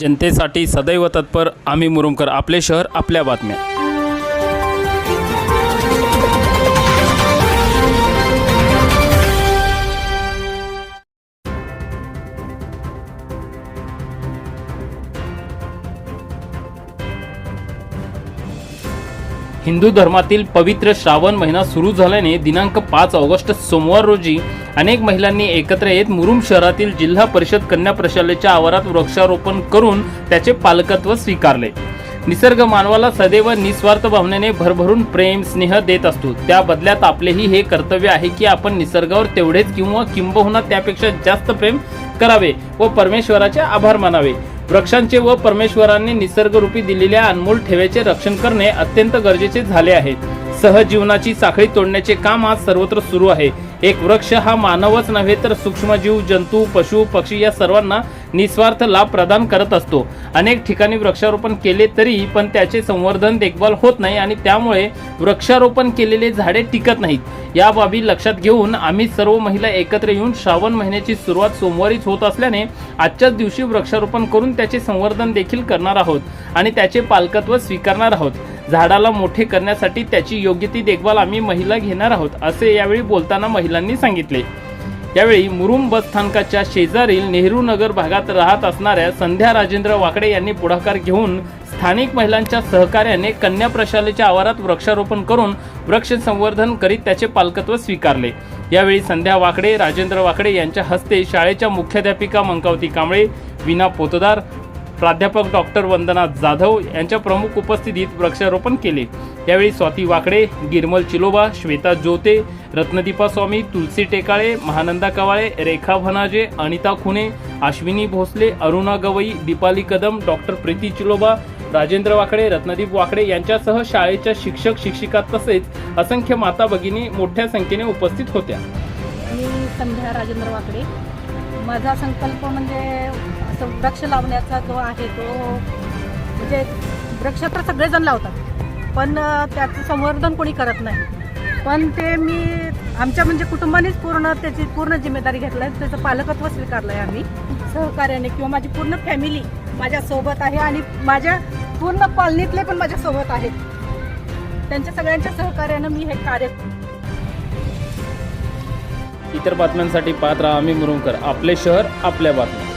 जनतेसाठी सदैव तत्पर आम्ही मुरुमकर आपले शहर आपल्या बातम्या. हिंदू धर्मातील पवित्र श्रावण महिना सुरू झाल्याने दिनांक पाच ऑगस्ट सोमवार रोजी अनेक महिलांनी एकत्र येत मुरुम शहरातील जिल्हा परिषद कन्या प्रशालेच्या आवारात वृक्षारोपण करून त्याचे पालकत्व स्वीकारले. निसर्ग मानवाला सदैव निस्वार्थ भावनेने भरभरून प्रेम स्नेह देत असतो. त्या बदल्यात आपलेही हे कर्तव्य आहे की आपण निसर्गावर तेवढेच किंवा किंबहुना त्यापेक्षा जास्त प्रेम करावे व परमेश्वराचे आभार मानावे. वृक्षांचे व परमेश्वरांनी निसर्गरूपी दिलेल्या अनमोल ठेव्याचे रक्षण करणे अत्यंत गरजेचे झाले आहे. सहजीवनाची साखळी तोडण्याचे काम आज सर्वत्र सुरू आहे. एक वृक्ष हा मानवच नव्हे तर सूक्ष्मजीव जंतू पशु पक्षी या सर्वांना निस्वार्थ लाभ प्रदान करत असतो. अनेक ठिकाणी वृक्षारोपण केले तरी पण त्याचे संवर्धन देखभाल होत नाही आणि त्यामुळे वृक्षारोपण केलेले झाडे टिकत नाहीत. या बाबी लक्षात घेऊन आम्ही सर्व महिला एकत्र येऊन श्रावण महिन्याची सुरुवात सोमवारीच होत असल्याने आजच्याच दिवशी वृक्षारोपण करून त्याचे संवर्धन देखील करणार आहोत आणि त्याचे पालकत्व स्वीकारणार आहोत. झाडाला मोठे करण्यासाठी त्याची योग्य ती देखभाल आम्ही महिला घेणार आहोत असे यावेळी बोलताना महिलांनी सांगितले. यावेळी मुरुम बस स्थानकाच्या शेजारील नेहरू नगर भागात राहत असणाऱ्या संध्या राजेंद्र वाकडे यांनी पुढाकार घेऊन स्थानिक महिलांच्या सहकार्याने कन्या प्रशालेच्या आवारात वृक्षारोपण करून वृक्ष संवर्धन करीत त्याचे पालकत्व स्वीकारले. यावेळी संध्या वाकडे राजेंद्र वाकडे यांच्या हस्ते शाळेच्या मुख्याध्यापिका मंकावती कांबळे विना पोतदार प्राध्यापक डॉक्टर वंदना जाधव यांच्या प्रमुख उपस्थितीत वृक्षारोपण केले. यावेळी स्वाती वाकडे गिरमल चिलोबा श्वेता जोते रत्नदीपा स्वामी तुलसी टेकाळे महानंदा कवाळे रेखा भनाजे अनिता खुने अश्विनी भोसले अरुणा गवई दीपाली कदम डॉक्टर प्रीती चिलोबा राजेंद्र वाकडे रत्नदीप वाकडे यांच्यासह शाळेच्या शिक्षक शिक्षिका तसेच असंख्य माता भगिनी मोठ्या संख्येने उपस्थित होत्या. मी संध्या राजेंद्र वाकडे. माझा संकल्प म्हणजे असं वृक्ष लावण्याचा जो आहे तो म्हणजे वृक्ष तर सगळेजण लावतात पण त्याचं संवर्धन कोणी करत नाही. पण ते मी आमच्या म्हणजे कुटुंबानेच पूर्ण त्याची पूर्ण जिम्मेदारी घेतलं आहे त्याचं पालकत्व स्वीकारलं आहे आम्ही. सहकार्याने किंवा माझी पूर्ण फॅमिली माझ्यासोबत आहे आणि माझ्या पूर्ण कॉलनीतले पण माझ्यासोबत आहेत. त्यांच्या सगळ्यांच्या सहकार्यानं मी हे कार्य इतर बातम्यांसाठी पाहत राहा आम्ही मुरुमकर आपले शहर आपल्या बातम्या.